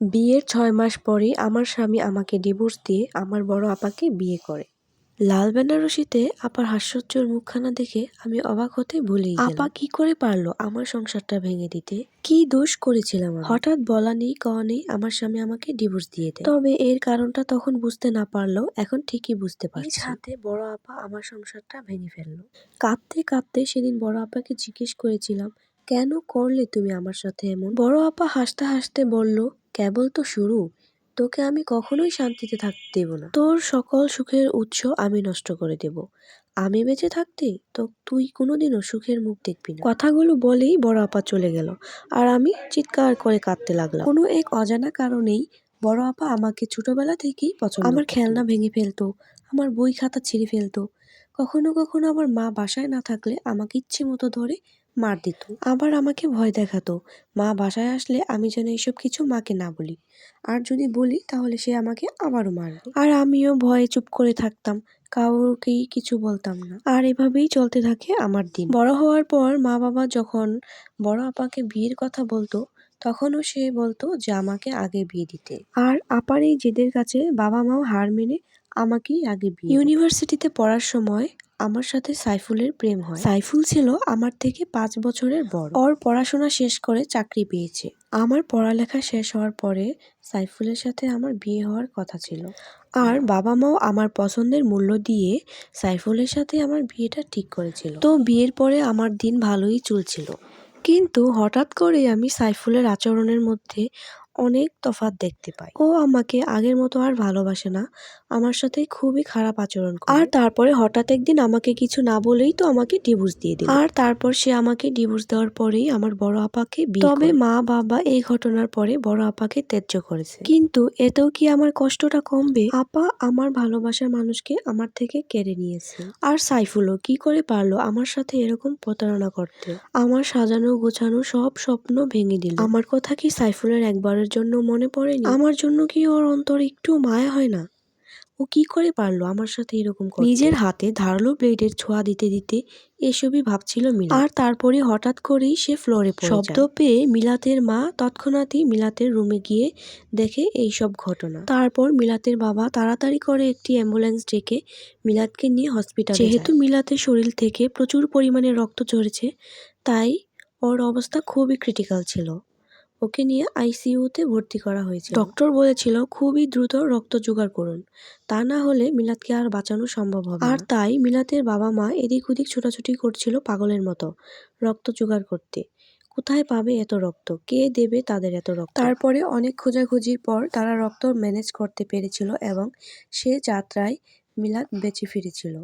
বিয়ের ছয় মাস পরেই আমার স্বামী আমাকে ডিভোর্স দিয়ে আমার বড় আপাকে বিয়ে করে। লাল বেনারসিতে আপার হাস্যোজ্জ্বল মুখখানা দেখে আমি অবাক হতে ভুলেই। আপা কি করে পারল আমার সংসারটা ভেঙে দিতে? কি দোষ করেছিলাম হঠাৎ বলা নেই কওয়া নেই আমার স্বামী আমাকে ডিভোর্স দিয়ে দেয়। তবে এর কারণটা তখন বুঝতে না পারলেও এখন ঠিকই বুঝতে পারছি। হাতে বড় আপা আমার সংসারটা ভেঙে ফেলল। কাঁদতে কাঁদতে সেদিন বড় আপাকে জিজ্ঞেস করেছিলাম কেন করলে তুমি আমার সাথে এমন? বড় আপা হাসতে হাসতে বলল কেবল তো শুরু তোকে আমি কখনোই শান্তিতে থাকতে দেব না। তোর সকল সুখের উৎস আমি নষ্ট করে দেব। আমি বেঁচে থাকতে তো তুই কোনোদিনও সুখের মুখ দেখবি না। কথাগুলো বলেই বড় আপা চলে গেল আর আমি চিৎকার করে কাঁদতে লাগলাম। কোনো এক অজানা কারণেই বড় আপা আমাকে ছোটবেলা থেকেই পছন্দ আমার খেলনা ভেঙে ফেলতো আমার বই খাতা ছিঁড়ে ফেলতো কখনো কখনো আমার মা বাসায় না থাকলে আমাকে ইচ্ছে মতো ধরে মার দিত। আবার আমাকে ভয় দেখাতো, মা বাসায় আসলে আমি যেন এইসব কিছু মাকে না বলি। আর যদি বলি, তাহলে সে আমাকে আবারও মারবে। আর আমিও ভয়ে চুপ করে থাকতাম, কাউকেই কিছু বলতাম না। আর এভাবেই চলতে থাকে আমার দিন। বড় হওয়ার পর মা বাবা যখন বড় আপাকে বিয়ের কথা বলতো, তখনও সে বলতো যে আমাকে আগে বিয়ে দিতে। আর আপার এই জেদের কাছে বাবা মাও হার মেনে আমাকেই আগে বিয়ে ইউনিভার্সিটিতে পড়ার সময় আমার সাথে সাইফুলের প্রেম হয়। সাইফুল ছিল আমার থেকে পাঁচ বছরের বড়। ওর পড়াশোনা শেষ করে চাকরি পেয়েছে। আমার পড়ালেখা শেষ হওয়ার পরে সাইফুলের সাথে আমার বিয়ে হওয়ার কথা ছিল। আর বাবা মাও আমার পছন্দের মূল্য দিয়ে সাইফুলের সাথে আমার বিয়েটা ঠিক করেছিল। তো বিয়ের পরে আমার দিন ভালোই চলছিল। কিন্তু হঠাৎ করে আমি সাইফুলের আচরণের মধ্যে অনেক তফাৎ দেখতে পাই। ও আমাকে আগের মতো আর ভালোবাসে না আমার সাথে খুবই খারাপ আচরণ করে। আর তারপরে হঠাৎ একদিন আমাকে কিছু না বলেই তো আমাকে ডিভোর্স দিয়ে দিল। আর তারপর সে আমাকে ডিভোর্স দেওয়ার পরেই আমার বড় আপাকে তবে মা বাবা এই ঘটনার পরে বড় আপাকে ত্যায্য করেছে। কিন্তু এতেও কি আমার কষ্টটা কমবে? আপা আমার ভালোবাসার মানুষকে আমার থেকে কেড়ে নিয়েছে। আর সাইফুলও কি করে পারল আমার সাথে এরকম প্রতারণা করতে? আমার সাজানো গোছানো সব স্বপ্ন ভেঙে দিল। আমার কথা কি সাইফুলের একবারের জন্য মনে পড়েনি। আমার জন্য কি ওর অন্তর একটু মায়া হয় না? ও কি করে পারল আমার সাথে এরকম? নিজের হাতে ধারালো ব্লেডের ছোঁয়া দিতে দিতে এসবই ভাবছিল মিলা। আর তারপরে হঠাৎ করেই সে ফ্লোরে পড়ে শব্দ পেয়ে মিলাতের মা তৎক্ষণাৎই মিলাতের রুমে গিয়ে দেখে এই সব ঘটনা। তারপর মিলাতের বাবা তাড়াতাড়ি করে একটি অ্যাম্বুলেন্স ডেকে মিলাতকে নিয়ে হসপিটাল যেহেতু মিলাতের শরীর থেকে প্রচুর পরিমাণে রক্ত ঝরেছে তাই ওর অবস্থা খুবই ক্রিটিক্যাল ছিল। ওকে নিয়ে আইসিইউতে ভর্তি করা হয়েছে ডক্টর বলেছিল খুবই দ্রুত রক্ত জোগাড় করুন। তা না হলে মিলাদকে আর বাঁচানো সম্ভব হবে আর তাই মিলাতের বাবা মা এদিক ওদিক ছোটাছুটি করছিল পাগলের মতো রক্ত জোগাড় করতে। কোথায় পাবে এত রক্ত? কে দেবে তাদের এত রক্ত? তারপরে অনেক খোঁজাখুঁজির পর তারা রক্ত ম্যানেজ করতে পেরেছিল এবং সে যাত্রায় মিলাদ বেঁচে ফিরেছিল।